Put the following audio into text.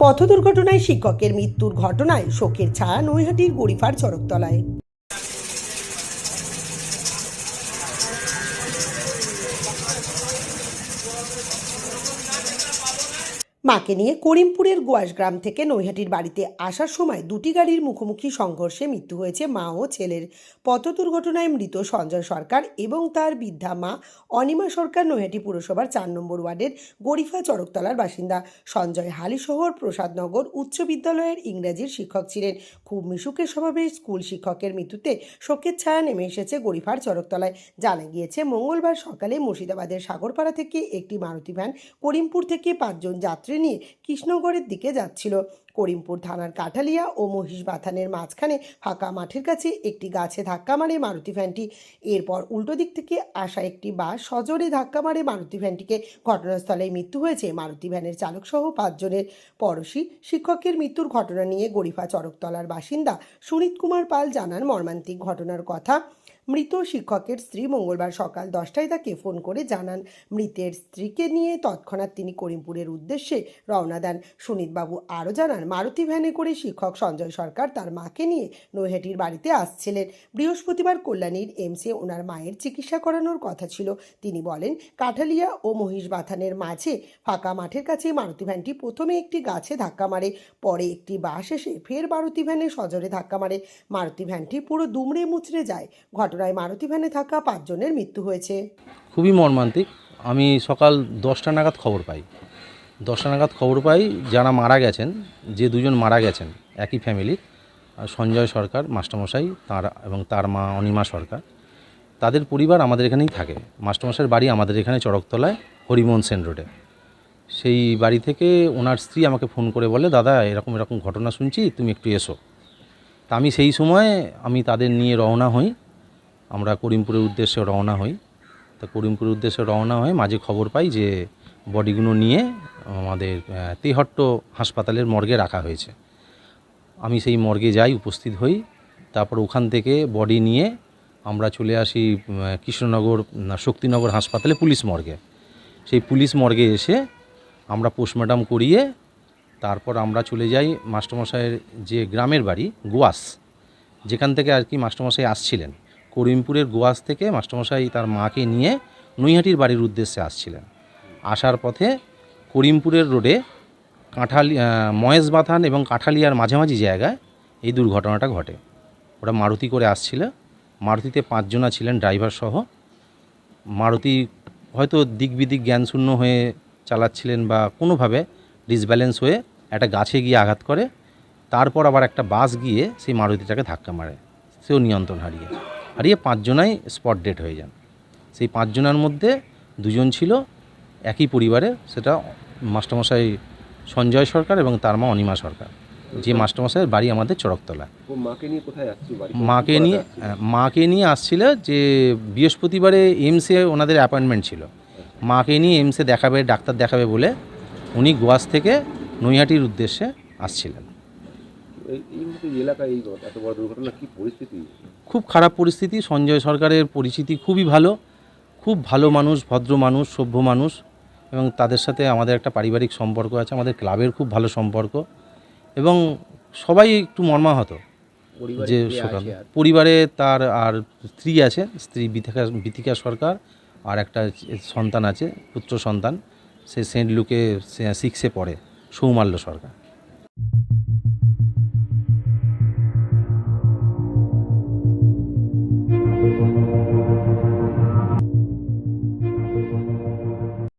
পথ দুর্ঘটনায় শিক্ষকের মৃত্যুর ঘটনায় শোকের ছায়া নৈহাটির গরিফার চরকতলায়। মাকে নিয়ে করিমপুরের গোয়াস গ্রাম থেকে নৈহাটির বাড়িতে আসার সময় দুটি গাড়ির মুখোমুখি সংঘর্ষে মৃত্যু হয়েছে মা ও ছেলের। পথ দুর্ঘটনায় মৃত সঞ্জয় সরকার এবং তার বৃদ্ধা মা অনিমা সরকার নৈহাটি পুরসভার চার নম্বর ওয়ার্ডের গরিফা চড়কতলার বাসিন্দা সঞ্জয় হালিশহর প্রসাদনগর উচ্চ বিদ্যালয়ের ইংরেজির শিক্ষক ছিলেন। খুব মিশুকের স্বভাবে স্কুল শিক্ষকের মৃত্যুতে শোকের ছায়া নেমে এসেছে গরিফার চড়কতলায় জানা গিয়েছে, মঙ্গলবার সকালে মুর্শিদাবাদের সাগরপাড়া থেকে একটি মারুতি ভ্যান করিমপুর থেকে পাঁচজন যাত্রী নিয়ে কৃষ্ণগড়ের দিকে যাচ্ছিল। করিমপুর থানার কাঠালিয়া ও মহিষ বাথানের মাঝখানে ফাঁকা মাঠের কাছে একটি গাছে ধাক্কা মারে মারুতি ভ্যানটি। এরপর উল্টো দিক থেকে আসা একটি বাস সজোরে ধাক্কা মারে মারুতি ভ্যানটিকে। ঘটনাস্থলে মৃত্যু হয়েছে মারুতি ভ্যানের চালক সহ পাঁচজনের। পড়শি শিক্ষকের মৃত্যুর ঘটনা নিয়ে গরিফা চরকতলার বাসিন্দা সুনীত কুমার পাল জানান মর্মান্তিক ঘটনার কথা। মৃত শিক্ষকের স্ত্রী মঙ্গলবার সকাল দশটায় তাকে ফোন করে জানান, মৃতের স্ত্রীকে নিয়ে তৎক্ষণাৎ তিনি করিমপুরের উদ্দেশ্যে রওনা দেন। সুনীতবাবু আরও জানান, মারুতি ভ্যানে করে শিক্ষক সঞ্জয় সরকার তার মাকে নিয়ে নৈহাটির বাড়িতে আসছিলেন। বৃহস্পতিবার কল্যাণীর এমসে ওনার মায়ের চিকিৎসা করানোর কথা ছিল। তিনি বলেন, কাঠালিয়া ও মহিষ বাথানের মাঝে ফাঁকা মাঠের কাছে মারুতি ভ্যানটি প্রথমে একটি গাছে ধাক্কা মারে, পরে একটি বাস এসে ফের মারুতি ভ্যানে সজরে ধাক্কা মারে। মারুতি ভ্যানটি পুরো দুমড়ে মুচড়ে যায় ঘটনায় মারুতি ভ্যানে থাকা পাঁচজনের মৃত্যু হয়েছে। খুবই মর্মান্তিক। আমি সকাল দশটা নাগাদ খবর পাই। দশটা নাগাদ খবর পাই, যারা মারা গেছেন, যে দুজন মারা গেছেন, একই ফ্যামিলির সঞ্জয় সরকার, মাস্টারমশাই, তার এবং তার মা অনিমা সরকার, তাদের পরিবার আমাদের এখানেই থাকে। মাস্টারমশাইয়ের বাড়ি আমাদের এখানে চড়কতলায়, হরিমোহন সেন রোডে সেই বাড়ি থেকে ওনার স্ত্রী আমাকে ফোন করে বলে, দাদা, এরকম এরকম ঘটনা শুনছি, তুমি একটু এসো। তা আমি সেই সময় আমি তাদের নিয়ে রওনা হই। আমরা করিমপুরের উদ্দেশ্যে রওনা হই। তা করিমপুরের উদ্দেশ্যে রওনা হয়ে মাঝে খবর পাই যে, বডিগুলো নিয়ে আমাদের তেহট্ট হাসপাতালের মর্গে রাখা হয়েছে। আমি সেই মর্গে যাই, উপস্থিত হই। তারপর ওখান থেকে বডি নিয়ে আমরা চলে আসি কৃষ্ণনগর শক্তিনগর হাসপাতালে পুলিশ মর্গে। সেই পুলিশ মর্গে এসে আমরা পোস্টমর্টম করিয়ে তারপর আমরা চলে যাই মাস্টারমশাইয়ের যে গ্রামের বাড়ি, গোয়াস। যেখান থেকে আর কি মাস্টারমশাই আসছিলেন। করিমপুরের গোয়াস থেকে মাস্টারমশাই তার মাকে নিয়ে নৈহাটির বাড়ির উদ্দেশ্যে আসছিলেন। আসার পথে করিমপুরের রোডে কাঁঠালি মহেশ বাথান এবং কাঁঠালিয়ার মাঝামাঝি জায়গায় এই দুর্ঘটনাটা ঘটে। ওরা মারুতি করে আসছিল। মারুতিতে পাঁচজনা ছিলেন ড্রাইভার সহ। মারুতি হয়তো দিক বিদিক জ্ঞানশূন্য হয়ে চালাচ্ছিলেন বা কোনোভাবে ডিসব্যালেন্স হয়ে একটা গাছে গিয়ে আঘাত করে। তারপর আবার একটা বাস গিয়ে সেই মারুতিটাকে ধাক্কা মারে। সেও নিয়ন্ত্রণ হারিয়ে। হারিয়ে পাঁচজনাই স্পট ডেট হয়ে যান। সেই পাঁচজনের মধ্যে দুজন ছিল একই পরিবারে সেটা মাস্টারমশাই সঞ্জয় সরকার এবং তার মা অনিমা সরকার। যে মাস্টারমশাইয়ের বাড়ি আমাদের চড়কতলা। মাকে নিয়ে কোথায় মাকে নিয়ে হ্যাঁ, মাকে নিয়ে আসছিল যে বৃহস্পতিবারে এইমসে ওনাদের অ্যাপয়েন্টমেন্ট ছিল। মাকে নিয়ে এইমসে দেখাবে ডাক্তার দেখাবে বলে উনি গোয়াস থেকে নৈহাটির উদ্দেশ্যে আসছিলেন। এই এই মুহূর্তে এলাকায় এই এত বড় দুর্ঘটনা কি পরিস্থিতি? খুব খারাপ পরিস্থিতি। সঞ্জয় সরকারের পরিচিতি খুবই ভালো। খুব ভালো মানুষ ভদ্র মানুষ সভ্য মানুষ এবং তাদের সাথে আমাদের একটা পারিবারিক সম্পর্ক আছে আমাদের ক্লাবের খুব ভালো সম্পর্ক এবং সবাই একটু মর্মাহত যে সকাল পরিবারে তার আর স্ত্রী আছে স্ত্রী বিথিকা বিথিকা সরকার আর একটা সন্তান আছে পুত্র সন্তান। সে সেন্ট লুকে সিক্সে পড়ে সৌমাল্য সরকার।